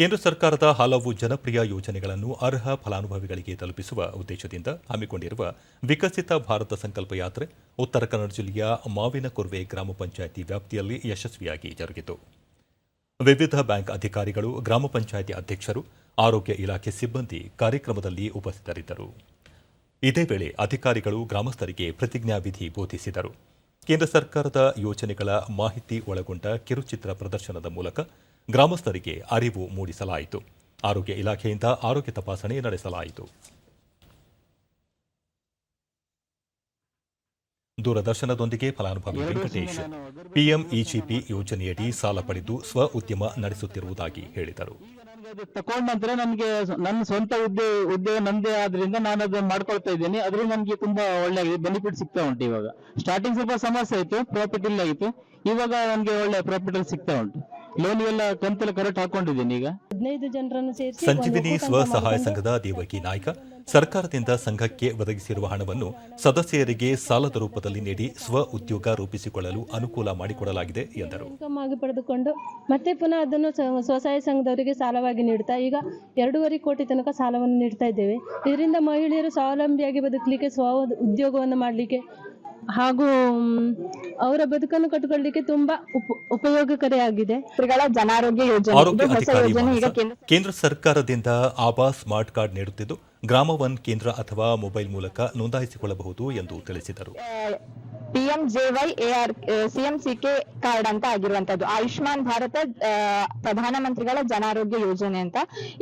ಕೇಂದ್ರ ಸರ್ಕಾರದ ಹಲವು ಜನಪ್ರಿಯ ಯೋಜನೆಗಳನ್ನು ಅರ್ಹ ಫಲಾನುಭವಿಗಳಿಗೆ ತಲುಪಿಸುವ ಉದ್ದೇಶದಿಂದ ಹಮ್ಮಿಕೊಂಡಿರುವ ವಿಕಸಿತ ಭಾರತ ಸಂಕಲ್ಪ ಯಾತ್ರೆ ಉತ್ತರ ಕನ್ನಡ ಜಿಲ್ಲೆಯ ಮಾವಿನಕೊರ್ವೆ ಗ್ರಾಮ ಪಂಚಾಯಿತಿ ವ್ಯಾಪ್ತಿಯಲ್ಲಿ ಯಶಸ್ವಿಯಾಗಿ ಜರುಗಿತು. ವಿವಿಧ ಬ್ಯಾಂಕ್ ಅಧಿಕಾರಿಗಳು, ಗ್ರಾಮ ಪಂಚಾಯಿತಿ ಅಧ್ಯಕ್ಷರು, ಆರೋಗ್ಯ ಇಲಾಖೆ ಸಿಬ್ಬಂದಿ ಕಾರ್ಯಕ್ರಮದಲ್ಲಿ ಉಪಸ್ಥಿತರಿದ್ದರು. ಇದೇ ವೇಳೆ ಅಧಿಕಾರಿಗಳು ಗ್ರಾಮಸ್ಥರಿಗೆ ಪ್ರತಿಜ್ಞಾವಿಧಿ ಬೋಧಿಸಿದರು. ಕೇಂದ್ರ ಸರ್ಕಾರದ ಯೋಜನೆಗಳ ಮಾಹಿತಿ ಒಳಗೊಂಡ ಕಿರುಚಿತ್ರ ಪ್ರದರ್ಶನದ ಮೂಲಕ ಗ್ರಾಮಸ್ಥರಿಗೆ ಅರಿವು ಮೂಡಿಸಲಾಯಿತು. ಆರೋಗ್ಯ ಇಲಾಖೆಯಿಂದ ಆರೋಗ್ಯ ತಪಾಸಣೆ ನಡೆಸಲಾಯಿತು. ದೂರದರ್ಶನದೊಂದಿಗೆ ಫಲಾನುಭವಿ ವೆಂಕಟೇಶ್. ಪಿಎಂ ಇಜಿಪಿ ಯೋಜನೆಯಡಿ ಸಾಲ ಪಡೆದು ಸ್ವ ಉದ್ಯಮ ನಡೆಸುತ್ತಿರುವುದಾಗಿ ಹೇಳಿದರು. ತಕೊಂಡ ನಂತರ ನನಗೆ ನನ್ನ ಸ್ವಂತ ಉದ್ಯೋಗ ಉದ್ಯೋಗ ನಂದೇ ಆದ್ರಿಂದ ನಾನು ಅದನ್ನ ಮಾಡ್ಕೊಳ್ತಾ ಇದ್ದೀನಿ. ಅದ್ರಿಂದ ನನಗೆ ತುಂಬಾ ಒಳ್ಳೆ ಬೆನಿಫಿಟ್ ಸಿಗ್ತಾ ಉಂಟು ಇವಾಗ. ಸ್ಟಾರ್ಟಿಂಗ್ ಸ್ವಲ್ಪ ಸಮಸ್ಯೆ ಆಯ್ತು ಪ್ರಾಫಿಟ್ ಇಲ್ಲ ಆಯ್ತು ಇವಾಗ ನನಗೆ ಒಳ್ಳೆ ಪ್ರಾಫಿಟ್ ಸಿಗ್ತಾ ಉಂಟು. ಲೋನ್ ಎಲ್ಲ ಕಂತೆಲ್ಲ ಕರೆಕ್ಟ್ ಹಾಕೊಂಡಿದ್ದೀನಿ ಈಗ. ಹದಿನೈದು ಜನರನ್ನು ಸೇರಿಸಿ ಸಂಜೀವಿನಿ ಸ್ವಸಹಾಯ ಸಂಘದ ದೇವಕಿ ನಾಯ್ಕ ಸರ್ಕಾರದಿಂದ ಸಂಘಕ್ಕೆ ಒದಗಿಸಿರುವ ಹಣವನ್ನು ಸದಸ್ಯರಿಗೆ ಸಾಲದ ರೂಪದಲ್ಲಿ ನೀಡಿ ಸ್ವ ಉದ್ಯೋಗ ರೂಪಿಸಿಕೊಳ್ಳಲು ಅನುಕೂಲ ಮಾಡಿಕೊಡಲಾಗಿದೆ ಎಂದರು. ಇನ್ಕಮ್ ಆಗಿ ಪಡೆದುಕೊಂಡು ಮತ್ತೆ ಪುನಃ ಅದನ್ನು ಸ- ಸ್ವಸಹಾಯ ಸಂಘದವರಿಗೆ ಸಾಲವಾಗಿ ನೀಡ್ತಾ ಈಗ ಎರಡೂವರೆ ಕೋಟಿ ತನಕ ಸಾಲವನ್ನು ನೀಡ್ತಾ ಇದ್ದೇವೆ. ಇದರಿಂದ ಮಹಿಳೆಯರು ಸ್ವಾವಲಂಬಿಯಾಗಿ ಬದುಕಲಿಕ್ಕೆ ಸ್ವ ಉದ್ಯೋಗವನ್ನು ಮಾಡಲಿಕ್ಕೆ ಹಾಗೂ ಅವರ ಬದುಕನ್ನು ಕಟ್ಟಿಕೊಳ್ಳಲಿಕ್ಕೆ ತುಂಬಾ ಉಪ ಉಪಯೋಗಕಾರಿಯಾಗಿದೆ. ಜನಾರೋಗ್ಯ ಯೋಜನೆ ಆರೋಗ್ಯ ಇದು ಹೊಸ ಅಧಿಕಾರಿ ಯೋಜನೆ ಈಗ ಕೇಂದ್ರ ಕೇಂದ್ರ ಸರ್ಕಾರದಿಂದ ಆವಾಸ್ ಸ್ಮಾರ್ಟ್ ಕಾರ್ಡ್ ನೀಡುತ್ತಿದ್ದು ಗ್ರಾಮ ಒನ್ ಕೇಂದ್ರ ಅಥವಾ ಮೊಬೈಲ್ ಮೂಲಕ ನೋಂದಾಯಿಸಿಕೊಳ್ಳಬಹುದು ಎಂದು ತಿಳಿಸಿದರು. P M J Y A R CM C K card ಅಂತ ಆಗಿರುವಂತದ್ದು. ಆಯುಷ್ಮಾನ್ ಭಾರತ ಪ್ರಧಾನಮಂತ್ರಿಗಳ ಜನಾರೋಗ್ಯ ಯೋಜನೆ ಅಂತ.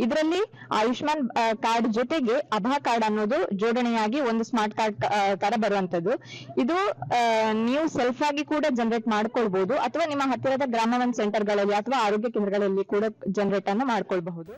ಇದರಲ್ಲಿ ಆಯುಷ್ಮಾನ್ ಕಾರ್ಡ್ ಜೊತೆಗೆ ಅಭಾ ಕಾರ್ಡ್ ಅನ್ನೋದು ಜೋಡಣೆಯಾಗಿ ಒಂದು ಸ್ಮಾರ್ಟ್ ಕಾರ್ಡ್ ತರ ಬರುವಂತದ್ದು. ಇದು ನೀವು ಸೆಲ್ಫ್ ಆಗಿ ಕೂಡ ಜನರೇಟ್ ಮಾಡ್ಕೊಳ್ಬಹುದು ಅಥವಾ ನಿಮ್ಮ ಹತ್ತಿರದ ಗ್ರಾಮ ಒನ್ ಸೆಂಟರ್ಗಳಲ್ಲಿ ಅಥವಾ ಆರೋಗ್ಯ ಕೇಂದ್ರಗಳಲ್ಲಿ ಕೂಡ ಜನರೇಟ್ ಅನ್ನು ಮಾಡ್ಕೊಳ್ಬಹುದು.